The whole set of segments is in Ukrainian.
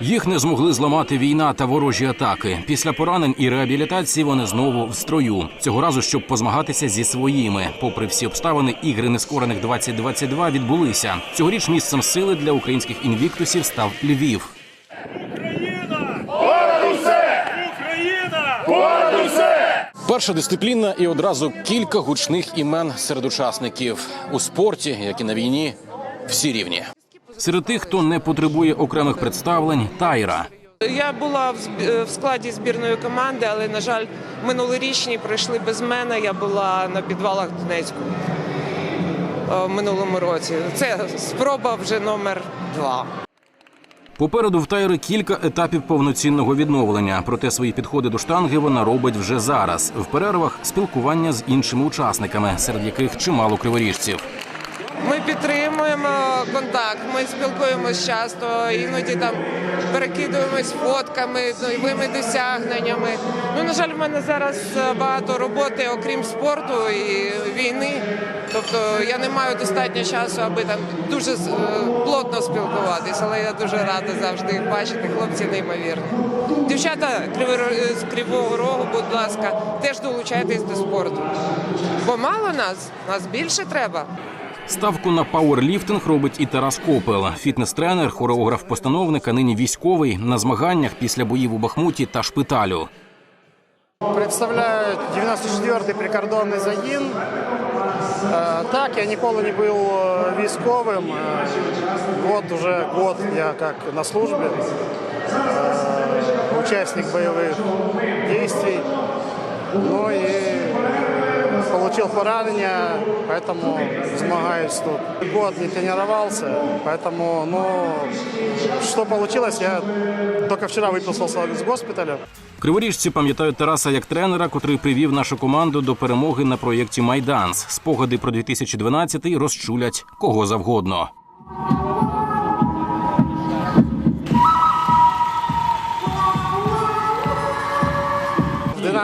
Їх не змогли зламати війна та ворожі атаки. Після поранень і реабілітації вони знову в строю. Цього разу, щоб позмагатися зі своїми. Попри всі обставини, ігри нескорених 2022 відбулися. Цьогоріч місцем сили для українських інвіктусів став Львів. Україна! Україна! Перша дисципліна і одразу кілька гучних імен серед учасників у спорті, як і на війні, всі рівні. Серед тих, хто не потребує окремих представлень, Тайра. Я була в е, в складі збірної команди, але на жаль, минулорічні пройшли без мене. Я була на підвалах Донецьку е, в минулому році. Це спроба вже номер два. Попереду в Тайри кілька етапів повноцінного відновлення. Проте свої підходи до штанги вона робить вже зараз. В перервах спілкування з іншими учасниками, серед яких чимало криворіжців. Підтримуємо контакт, ми спілкуємось часто, іноді там перекидуємось фотками, новими досягненнями. Ну, на жаль, в мене зараз е, багато роботи, окрім спорту і війни. Тобто я не маю достатньо часу, аби там дуже е, плотно спілкуватись, але я дуже рада завжди їх бачити. Хлопці неймовірні. Дівчата з Кривого Рогу, будь ласка, теж долучайтесь до спорту. Бо мало нас, нас більше треба. Ставку на пауерліфтинг робить і Тарас Копел, фітнес-тренер, хореограф-постановник, а нині військовий на змаганнях після боїв у Бахмуті та шпиталю. Представляю 94-й прикордонний загін. Е, Так, я ніколи не був е, військовим. Е, Вот уже год я как на службе. Е, Участник боевых действий. Ну и получил поранение, поэтому змагаюсь тут. Год не тренировался, поэтому, ну, что получилось, я только вчера выписался из госпиталя. Криворіжці пам'ятають Тараса як тренера, котрий привів нашу команду до перемоги на проєкті Майданс. Спогади про 2012-й розчулять кого завгодно.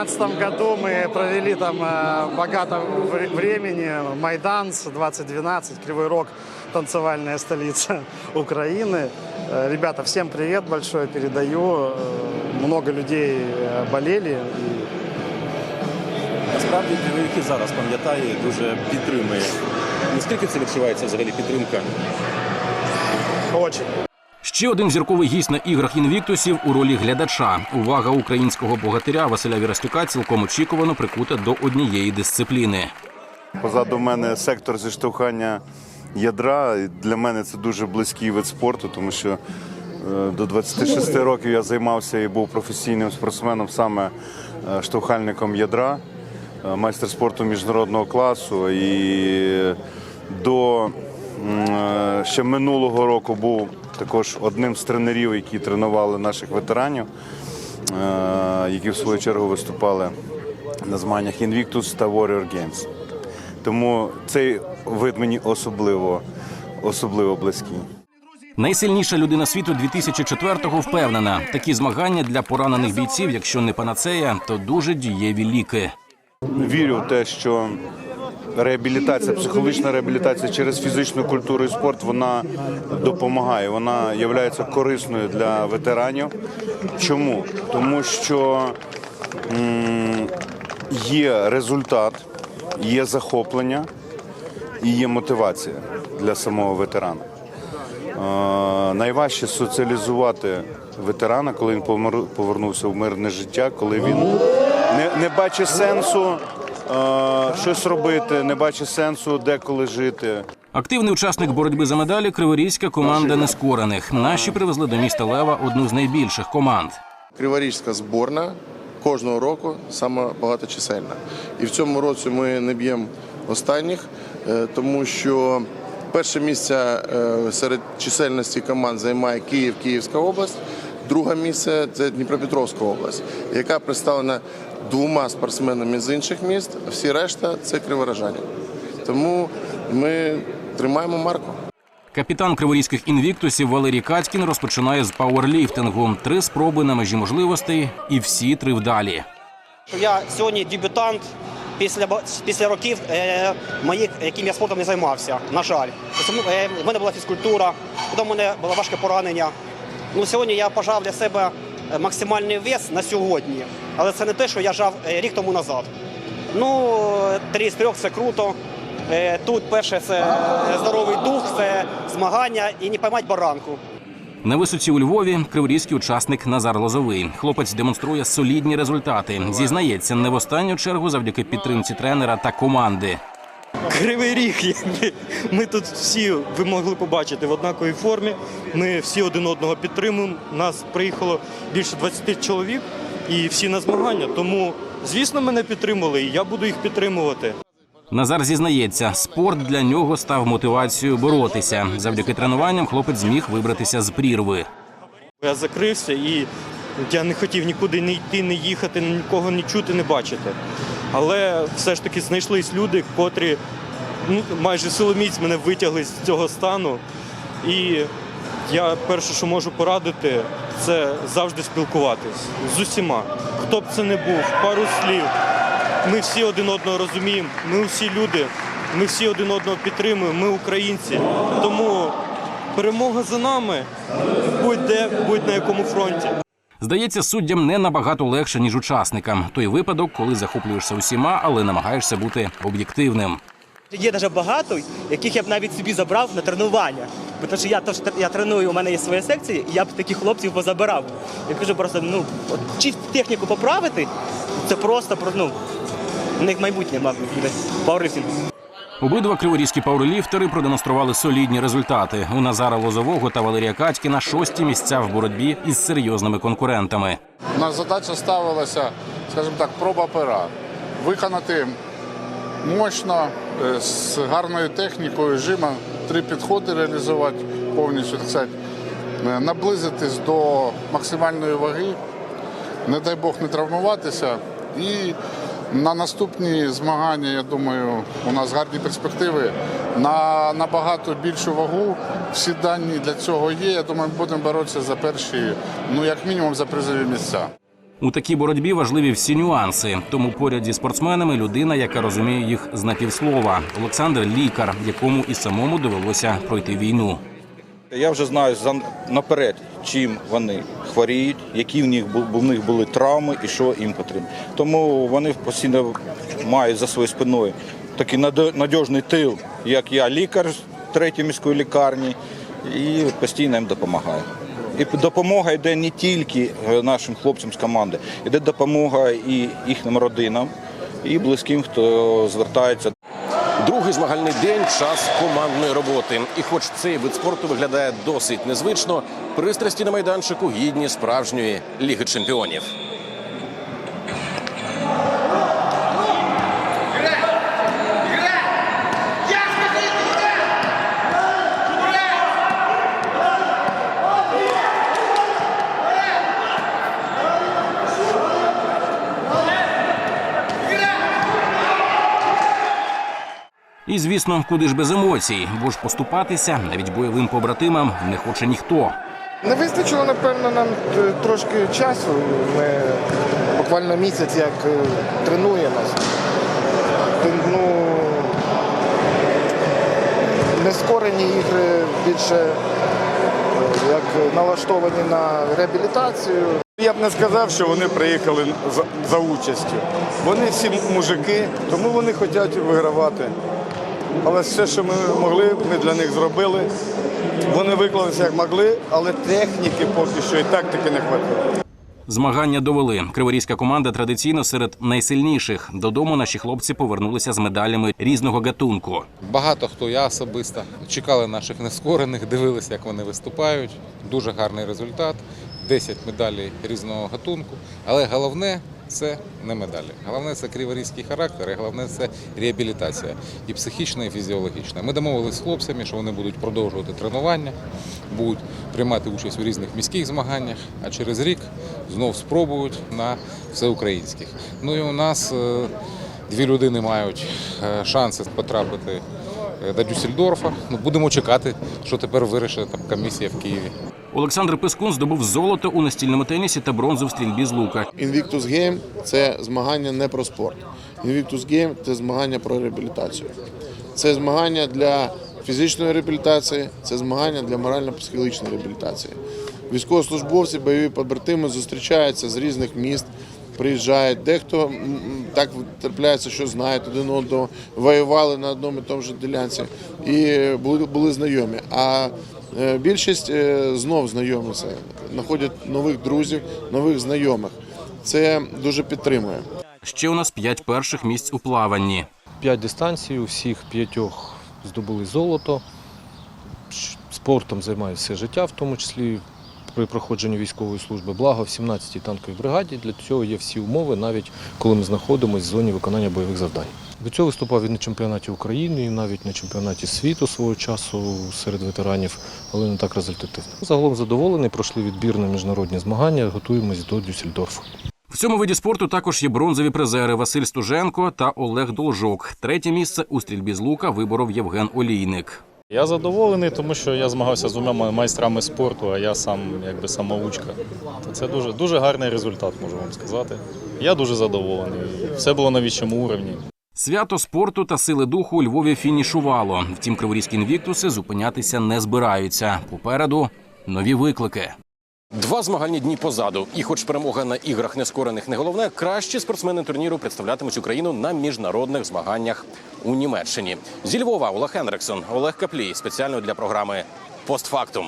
В 2012 году мы провели там э, богато вре- времени. Майданс 2012, Кривой Рог, танцевальная столица Украины. Э, Ребята, всем привет большой передаю. Э, Много людей э, болели. И Насправді Кривий зараз пам'ятає, і дуже підтримує. Наскільки це відчувається взагалі підтримка? Очень. Ще один зірковий гість на іграх інвіктусів у ролі глядача. Увага українського богатиря Василя Вірастюка цілком очікувано прикута до однієї дисципліни. Позаду мене сектор зіштовхання ядра. Для мене це дуже близький вид спорту, тому що е, до 26 років я займався і був професійним спортсменом, саме е, штовхальником ядра, е, майстер спорту міжнародного класу. І до ще минулого року був також одним з тренерів, які тренували наших ветеранів, е, які в свою чергу виступали на змаганнях Invictus та Warrior Games. Тому цей вид мені особливо, особливо близький. Найсильніша людина світу 2004-го впевнена, такі змагання для поранених бійців, якщо не панацея, то дуже дієві ліки. Вірю в те, що реабілітація, психологічна реабілітація через фізичну культуру і спорт вона допомагає. Вона є корисною для ветеранів. Чому? Тому що є результат, є захоплення і є мотивація для самого ветерана. Е, найважче соціалізувати ветерана, коли він повернувся в мирне життя, коли він не, не бачить сенсу е, щось робити, не бачить сенсу деколи жити. Активний учасник боротьби за медалі криворізька команда нескорених. Наші привезли до міста Лева одну з найбільших команд. Криворізька зборна кожного року саме багаточисельна. І в цьому році ми не б'ємо останніх, е, тому що перше місце е, серед чисельності команд займає Київ, Київська область. Друге місце це Дніпропетровська область, яка представлена двома спортсменами з інших міст. а Всі решта це криворожані. Тому ми тримаємо марку. Капітан криворізьких інвіктусів Валерій Кацькін розпочинає з пауерліфтингу. Три спроби на межі можливостей, і всі три вдалі. Я сьогодні дебютант після після років е, моїх, яким я спортом не займався. На жаль, е, в мене була фізкультура, потім в мене було важке поранення. Ну, сьогодні я пожав для себе максимальний вес на сьогодні, але це не те, що я жав е, рік тому назад. Ну, е, три з трьох це круто. Е, Тут перше це е, здоровий дух, це змагання і не поймати баранку. На висоті у Львові криворізький учасник Назар Лозовий. Хлопець демонструє солідні результати. Зізнається, не в останню чергу завдяки підтримці тренера та команди. Кривий ріг, якби ми тут всі ви могли побачити в однаковій формі. Ми всі один одного підтримуємо. Нас приїхало більше 20 чоловік і всі на змагання. Тому, звісно, мене підтримували, і я буду їх підтримувати. Назар зізнається, спорт для нього став мотивацією боротися. Завдяки тренуванням хлопець зміг вибратися з прірви. Я закрився і я не хотів нікуди не йти, не їхати, нікого не чути, не бачити. Але все ж таки знайшлись люди, котрі ну, майже силоміць мене витягли з цього стану. І я перше, що можу порадити, це завжди спілкуватись з усіма. Хто б це не був, пару слів. Ми всі один одного розуміємо, ми всі люди, ми всі один одного підтримуємо, ми українці. Тому перемога за нами, будь-де, будь на якому фронті. Здається, суддям не набагато легше ніж учасникам. Той випадок, коли захоплюєшся усіма, але намагаєшся бути об'єктивним. Є дуже багато, яких я б навіть собі забрав на тренування. Тому що я тр- я треную, у мене є своя секція, і я б таких хлопців позабирав. Я кажу просто, ну, от, чи техніку поправити, це просто про- ну, у них майбутнє, мабуть, буде. Пауерліфтинг. Обидва криворізькі пауерліфтери продемонстрували солідні результати. У Назара Лозового та Валерія Катькіна шості місця в боротьбі із серйозними конкурентами. У нас задача ставилася, скажімо так, проба пера. Виконати мощно, е, з гарною технікою жима, три підходи реалізувати повністю, так сказати, е, наблизитись до максимальної ваги, не дай Бог не травмуватися. І на наступні змагання, я думаю, у нас гарні перспективи. На набагато більшу вагу всі дані для цього є. Я думаю, будемо боротися за перші, ну як мінімум, за призові місця. У такій боротьбі важливі всі нюанси. Тому поряд зі спортсменами людина, яка розуміє їх з напівслова. Олександр лікар, якому і самому довелося пройти війну. Я вже знаю наперед, чим вони хворіють, які в них в них були травми і що їм потрібно. Тому вони постійно мають за своєю спиною такий надіжний тил, як я, лікар третьої міської лікарні, і постійно їм допомагаю. І допомога йде не тільки е, нашим хлопцям з команди, йде допомога і їхнім родинам, і близьким, хто звертається Другий змагальний день час командної роботи. І хоч цей вид спорту виглядає досить незвично, пристрасті на майданчику гідні справжньої ліги чемпіонів. І звісно, куди ж без емоцій, бо ж поступатися навіть бойовим побратимам не хоче ніхто. Не вистачило, напевно, нам е, трошки часу. Ми буквально місяць як е, тренуємось. Т- Ну, нескорені ігри більше е, як налаштовані на реабілітацію. Я б не сказав, що вони приїхали за, за участю. Вони всі мужики, тому вони хочуть вигравати. Але все, що ми могли, ми для них зробили. Вони виклалися як могли, але техніки поки що і тактики не хватило. Змагання довели. Криворізька команда традиційно серед найсильніших. Додому наші хлопці повернулися з медалями різного гатунку. Багато хто я особисто чекали наших нескорених, дивилися, як вони виступають. Дуже гарний результат. 10 медалей різного гатунку. Але головне це не медалі. Головне це криворізький характер, і головне це реабілітація і психічна, і фізіологічна. Ми домовилися з хлопцями, що вони будуть продовжувати тренування, будуть приймати участь у різних міських змаганнях, а через рік знов спробують на всеукраїнських. Ну і у нас е, дві людини мають е, шанси потрапити е, до Дюссельдорфа. Ну, будемо чекати, що тепер вирішить комісія в Києві. Олександр Пискун здобув золото у настільному тенісі та бронзу в стрільбі з лука. Invictus Game – це змагання не про спорт. Invictus Game – це змагання про реабілітацію. Це змагання для фізичної реабілітації, це змагання для морально-психологічної реабілітації. військовослужбовці, бойові побратими зустрічаються з різних міст. Приїжджають, дехто так трапляється, що знають один одного, воювали на одному і тому ж ділянці і були, були знайомі. А більшість е, знов знайомиться, знаходять нових друзів, нових знайомих. Це дуже підтримує. Ще у нас п'ять перших місць у плаванні. П'ять дистанцій, у всіх п'ятьох здобули золото. Спортом займаюся все життя, в тому числі при проходженні військової служби. Благо в 17-й танковій бригаді. Для цього є всі умови, навіть коли ми знаходимося в зоні виконання бойових завдань. До цього виступав і на чемпіонаті України, і навіть на чемпіонаті світу свого часу серед ветеранів, але не так результативно. Загалом задоволений, пройшли відбір на міжнародні змагання, готуємось до Дюссельдорфу. В цьому виді спорту також є бронзові призери Василь Стуженко та Олег Должок. Третє місце у стрільбі з лука виборов Євген Олійник. Я задоволений, тому що я змагався з двома майстрами спорту, а я сам якби самоучка. То це дуже, дуже гарний результат, можу вам сказати. Я дуже задоволений. Все було на вищому уровні. Свято спорту та сили духу у Львові фінішувало. Втім, криворізькі інвіктуси зупинятися не збираються. Попереду нові виклики. Два змагальні дні позаду. І, хоч перемога на іграх нескорених не головне, кращі спортсмени турніру представлятимуть Україну на міжнародних змаганнях у Німеччині. Зі Львова Олег Хенриксон, Олег Каплій спеціально для програми Постфактум.